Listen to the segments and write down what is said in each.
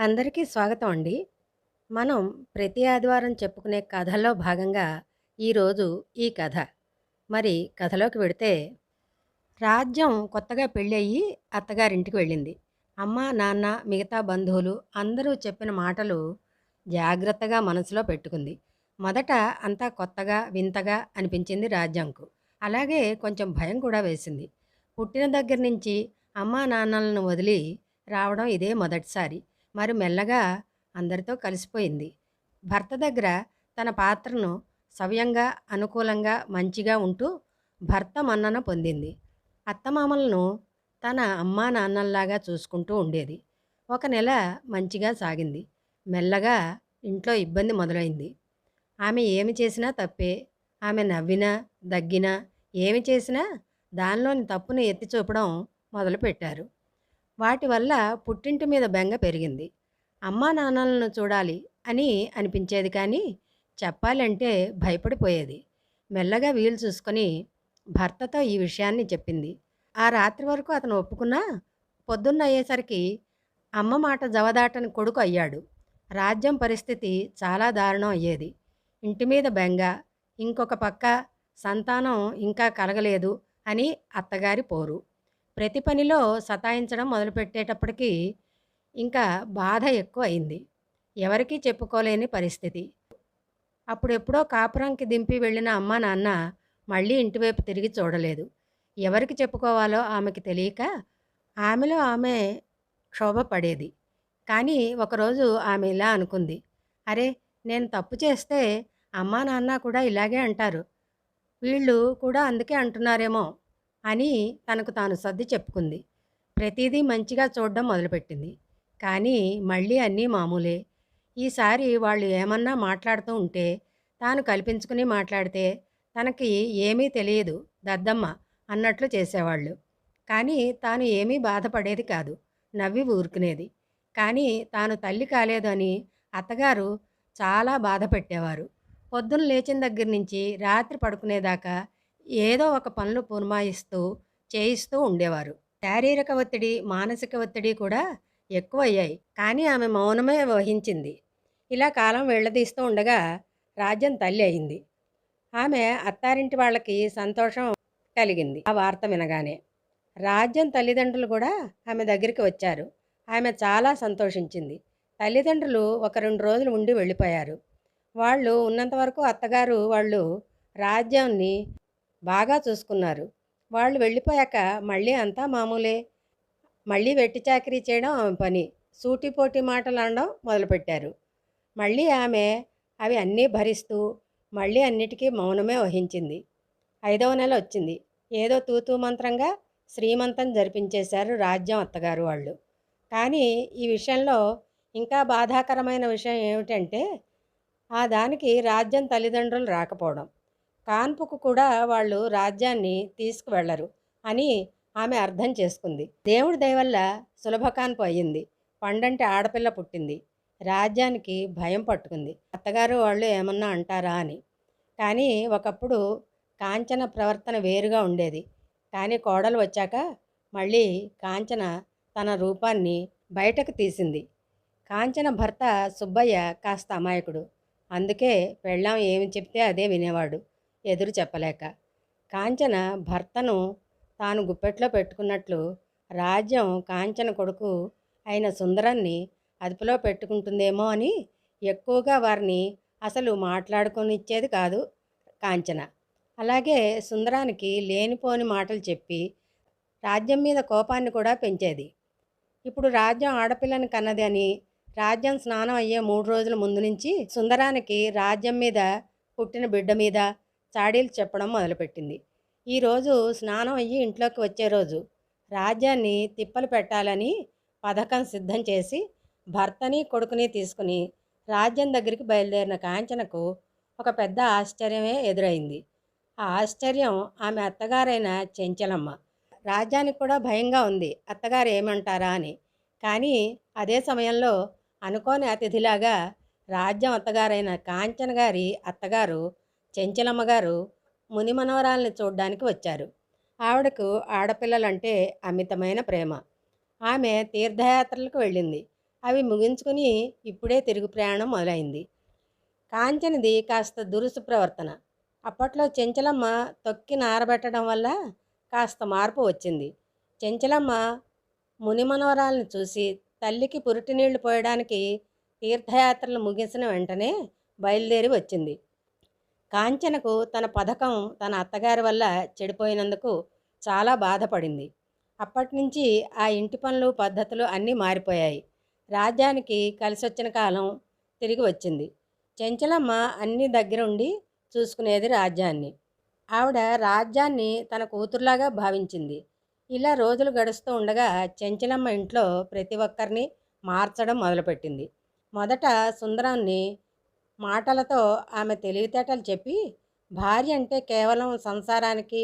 అందరికీ స్వాగతం అండి. మనం ప్రతి ఆదివారం చెప్పుకునే కథల్లో భాగంగా ఈరోజు ఈ కథ. మరి కథలోకి వెడితే రాజ్యం కొత్తగా పెళ్ళయ్యి అత్తగారింటికి వెళ్ళింది. అమ్మ, నాన్న, మిగతా బంధువులు అందరూ చెప్పిన మాటలు జాగ్రత్తగా మనసులో పెట్టుకుంది. మొదట అంతా కొత్తగా, వింతగా అనిపించింది రాజ్యంకు. అలాగే కొంచెం భయం కూడా వేసింది. పుట్టిన దగ్గర నుంచి అమ్మా, నాన్నలను వదిలి రావడం ఇదే మొదటిసారి. మరి మెల్లగా అందరితో కలిసిపోయింది. భర్త దగ్గర తన పాత్రను సవ్యంగా, అనుకూలంగా, మంచిగా ఉంటూ భర్త మన్నన పొందింది. అత్తమామలను తన అమ్మా, నాన్నల్లాగా చూసుకుంటూ ఉండేది. ఒక నెల మంచిగా సాగింది. మెల్లగా ఇంట్లో ఇబ్బంది మొదలైంది. ఆమె ఏమి చేసినా తప్పే. ఆమె నవ్వినా, దగ్గినా, ఏమి చేసినా దానిలోని తప్పును ఎత్తి చూపడం మొదలుపెట్టారు. వాటి వల్ల పుట్టింటి మీద బెంగ పెరిగింది. అమ్మా, నాన్నలను చూడాలి అని అనిపించేది కానీ చెప్పాలంటే భయపడిపోయేది. మెల్లగా వీలు చూసుకొని భర్తతో ఈ విషయాన్ని చెప్పింది. ఆ రాత్రి వరకు అతను ఒప్పుకున్నా పొద్దున్నయ్యేసరికి అమ్మ మాట జవదాటని కొడుకు అయ్యాడు. రాజ్యం పరిస్థితి చాలా దారుణం అయ్యేది. ఇంటి మీద బెంగ, ఇంకొక పక్క సంతానం ఇంకా కలగలేదు అని అత్తగారి పోరు. ప్రతి పనిలో సతాయించడం మొదలుపెట్టేటప్పటికీ ఇంకా బాధ ఎక్కువ అయింది. ఎవరికీ చెప్పుకోలేని పరిస్థితి. అప్పుడెప్పుడో కాపురంకి దింపి వెళ్ళిన అమ్మ నాన్న మళ్ళీ ఇంటివైపు తిరిగి చూడలేదు. ఎవరికి చెప్పుకోవాలో ఆమెకి తెలియక ఆమెలో ఆమె క్షోభపడేది. కానీ ఒకరోజు ఆమె ఇలా అనుకుంది. అరే నేను తప్పు చేస్తే అమ్మా, నాన్న కూడా ఇలాగే అంటారు. వీళ్ళు కూడా అందుకే అంటున్నారేమో అని తనకు తాను సర్ది చెప్పుకుంది. ప్రతిదీ మంచిగా చూడడం మొదలుపెట్టింది. కానీ మళ్ళీ అన్నీ మామూలే. ఈసారి వాళ్ళు ఏమన్నా మాట్లాడుతూ ఉంటే తాను కల్పించుకుని మాట్లాడితే తనకి ఏమీ తెలియదు దద్దమ్మ అన్నట్లు చేసేవాళ్ళు. కానీ తాను ఏమీ బాధపడేది కాదు. నవ్వి ఊరుకునేది. కానీ తాను తల్లి కాలేదు అని అత్తగారు చాలా బాధ పెట్టేవారు. పొద్దున లేచిన దగ్గర నుంచి రాత్రి పడుకునేదాకా ఏదో ఒక పనులు పురమాయిస్తూ, చేయిస్తూ ఉండేవారు. శారీరక ఒత్తిడి, మానసిక ఒత్తిడి కూడా ఎక్కువయ్యాయి. కానీ ఆమె మౌనమే వహించింది. ఇలా కాలం వెళ్ళదీస్తూ ఉండగా రాజ్యం తల్లి అయింది. ఆమె అత్తారింటి వాళ్ళకి సంతోషం కలిగింది ఆ వార్త వినగానే. రాజ్యం తల్లిదండ్రులు కూడా ఆమె దగ్గరికి వచ్చారు. ఆమె చాలా సంతోషించింది. తల్లిదండ్రులు ఒక రెండు రోజులు ఉండి వెళ్ళిపోయారు. వాళ్ళు ఉన్నంతవరకు అత్తగారు వాళ్ళు రాజ్యాన్ని బాగా చూసుకున్నారు. వాళ్ళు వెళ్ళిపోయాక మళ్ళీ అంతా మామూలే. మళ్ళీ వెట్టి చాకరీ చేయడం ఆమె పని. సూటిపోటి మాటలు అనడం మొదలుపెట్టారు. మళ్ళీ ఆమె అవి అన్నీ భరిస్తూ మళ్ళీ అన్నిటికీ మౌనమే వహించింది. ఐదవ నెల వచ్చింది. ఏదో తూతూ మంత్రంగా శ్రీమంతం జరిపించేశారు రాజ్యం అత్తగారు వాళ్ళు. కానీ ఈ విషయంలో ఇంకా బాధాకరమైన విషయం ఏమిటంటే ఆ దానికి రాజ్యం తల్లిదండ్రులు రాకపోవడం. కాన్పుకు కూడా వాళ్ళు రాజ్యాన్ని తీసుకువెళ్ళరు అని ఆమె అర్థం చేసుకుంది. దేవుడి దయవల్ల సులభకాన్పు సులభ కాన్పు అయ్యింది. పండంటి ఆడపిల్ల పుట్టింది. రాజ్యానికి భయం పట్టుకుంది. అత్తగారు వాళ్ళు ఏమన్నా అంటారా అని. కానీ ఒకప్పుడు కాంచన ప్రవర్తన వేరుగా ఉండేది. కానీ కోడలు వచ్చాక మళ్ళీ కాంచన తన రూపాన్ని బయటకు తీసింది. కాంచన భర్త సుబ్బయ్య కాస్త అమాయకుడు. అందుకే పెళ్ళాం ఏమి చెప్తే అదే వినేవాడు ఎదురు చెప్పలేక. కాంచన భర్తను తాను గుప్పెట్లో పెట్టుకున్నట్లు రాజ్యం కాంచన కొడుకు అయిన సుందరాన్ని అదుపులో పెట్టుకుంటుందేమో అని ఎక్కువగా వారిని అసలు మాట్లాడుకొనిచ్చేది కాదు కాంచన. అలాగే సుందరానికి లేనిపోని మాటలు చెప్పి రాజ్యం మీద కోపాన్ని కూడా పెంచేది. ఇప్పుడు రాజ్యం ఆడపిల్లని కన్నది అని రాజ్యం స్నానం అయ్యే మూడు రోజుల ముందు నుంచి సుందరానికి రాజ్యం మీద పుట్టిన బిడ్డ మీద చాడీలు చెప్పడం మొదలుపెట్టింది. ఈరోజు స్నానం అయ్యి ఇంట్లోకి వచ్చే రోజు. రాజ్యాన్ని తిప్పలు పెట్టాలని పథకం సిద్ధం చేసి భర్తని, కొడుకుని తీసుకుని రాజ్యం దగ్గరికి బయలుదేరిన కాంచనకు ఒక పెద్ద ఆశ్చర్యమే ఎదురైంది. ఆ ఆశ్చర్యం ఆమె అత్తగారైన చెంచలమ్మ. రాజ్యానికి కూడా భయంగా ఉంది అత్తగారు ఏమంటారా అని. కానీ అదే సమయంలో అనుకోని అతిథిలాగా రాజ్యం అత్తగారైన కాంచన గారి అత్తగారు చెంచలమ్మ గారు ముని మనవరాల్ని చూడ్డానికి వచ్చారు. ఆవిడకు ఆడపిల్లలంటే అమితమైన ప్రేమ. ఆమె తీర్థయాత్రలకు వెళ్ళింది. అవి ముగించుకుని ఇప్పుడే తిరుగు ప్రయాణం మొదలైంది కాంచనిది కాస్త దురుసు ప్రవర్తన అప్పట్లో చెంచలమ్మ తొక్కి నారబెట్టడం వల్ల కాస్త మార్పు వచ్చింది చెంచలమ్మ మునిమనవరాలను చూసి తల్లికి పురిటి నీళ్ళు పోయడానికి తీర్థయాత్రలు ముగిసిన వెంటనే బయలుదేరి వచ్చింది కాంచనకు తన పథకం తన అత్తగారి వల్ల చెడిపోయినందుకు చాలా బాధపడింది. అప్పటి నుంచి ఆ ఇంటి పనులు పద్ధతులు అన్నీ మారిపోయాయి. రాజ్యానికి కలిసొచ్చిన కాలం తిరిగి వచ్చింది. చెంచలమ్మ అన్ని దగ్గరుండి చూసుకునేది రాజ్యాన్ని. ఆవిడ రాజ్యాన్ని తన కూతురులాగా భావించింది. ఇలా రోజులు గడుస్తూ ఉండగా చెంచలమ్మ ఇంట్లో ప్రతి ఒక్కరిని మార్చడం మొదలుపెట్టింది. మొదట సుందరాన్ని మాటలతో ఆమె తెలివితేటలు చెప్పి భార్య అంటే కేవలం సంసారానికి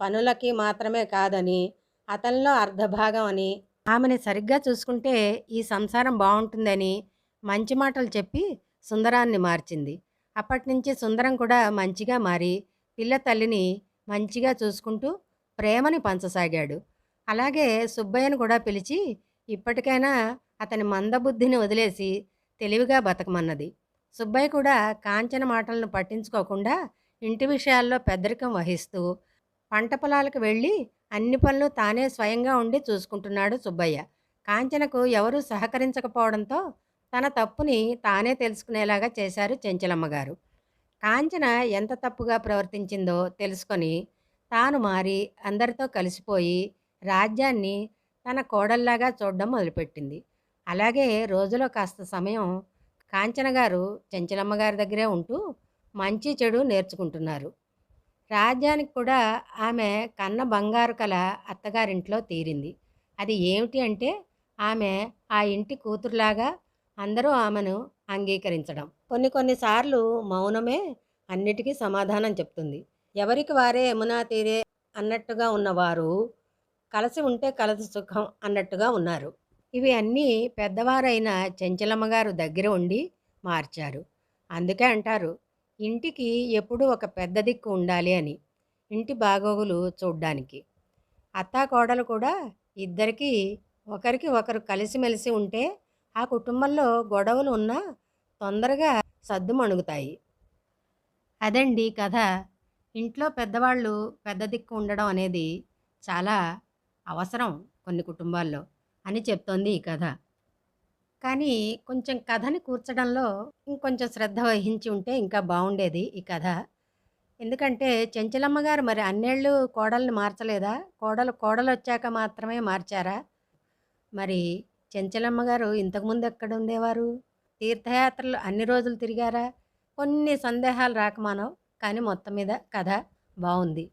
పనులకి మాత్రమే కాదని అతనిలో అర్ధభాగం అని. ఆమెని సరిగ్గా చూసుకుంటే ఈ సంసారం బాగుంటుందని మంచి మాటలు చెప్పి సుందరాన్ని మార్చింది. అప్పటి నుంచి సుందరం కూడా మంచిగా మారి పిల్ల తల్లిని మంచిగా చూసుకుంటూ ప్రేమని పంచసాగాడు. అలాగే సుబ్బయ్యను కూడా పిలిచి ఇప్పటికైనా అతని మందబుద్ధిని వదిలేసి తెలివిగా బతకమన్నది. సుబ్బయ్య కూడా కాంచన మాటలను పట్టించుకోకుండా ఇంటి విషయాల్లో పెద్దరికం వహిస్తూ పంట పొలాలకు వెళ్ళి అన్ని పనులు తానే స్వయంగా ఉండి చూసుకుంటున్నాడు సుబ్బయ్య. కాంచనకు ఎవరూ సహకరించకపోవడంతో తన తప్పుని తానే తెలుసుకునేలాగా చేశారు చెంచలమ్మ గారు కాంచన ఎంత తప్పుగా ప్రవర్తించిందో తెలుసుకొని తాను మారి అందరితో కలిసిపోయి రాజ్యాన్ని తన కోడల్లాగా చూడడం మొదలుపెట్టింది. అలాగే రోజులో కాస్త సమయం కాంచన గారు చెంచలమ్మ గారి దగ్గరే ఉంటూ మంచి చెడు నేర్చుకుంటున్నారు. రాజ్యానికి కూడా ఆమె కన్న బంగారు కల అత్తగారింట్లో తీరింది. అది ఏమిటి అంటే ఆమె ఆ ఇంటి కూతురులాగా అందరూ ఆమెను అంగీకరించడం. కొన్ని కొన్నిసార్లు మౌనమే అన్నిటికీ సమాధానం చెప్తుంది. ఎవరికి వారే యమునా తీరే అన్నట్టుగా ఉన్నవారు కలిసి ఉంటే కలసి సుఖం అన్నట్టుగా ఉన్నారు. ఇవి అన్నీ పెద్దవారైన చెంచలమ్మ గారు దగ్గర ఉండి మార్చారు. అందుకే అంటారు ఇంటికి ఎప్పుడూ ఒక పెద్ద దిక్కు ఉండాలి అని ఇంటి బాగోగులు చూడ్డానికి. అత్తా కోడలు కూడా ఇద్దరికీ ఒకరికి ఒకరు కలిసిమెలిసి ఉంటే ఆ కుటుంబంలో గొడవలు ఉన్నా తొందరగా సద్దుమణుగుతాయి అదండి కథ. ఇంట్లో పెద్దవాళ్ళు పెద్ద దిక్కు ఉండడం అనేది చాలా అవసరం కొన్ని కుటుంబాల్లో. అని చెప్తోంది ఈ కథ. కానీ కొంచెం కథని కూర్చడంలో ఇంకొంచెం శ్రద్ధ వహించి ఉంటే ఇంకా బాగుండేది ఈ కథ. ఎందుకంటే చెంచలమ్మ గారు మరి అన్నేళ్ళు కోడల్ని మార్చలేదా? కోడలు కోడలు వచ్చాక మాత్రమే మార్చారా? మరి చెంచలమ్మ గారు ఇంతకుముందు ఎక్కడ ఉండేవారు? తీర్థయాత్రలు అన్ని రోజులు తిరిగారా? కొన్ని సందేహాలు రాకమానవు కానీ మొత్తం మీద కథ బాగుంది.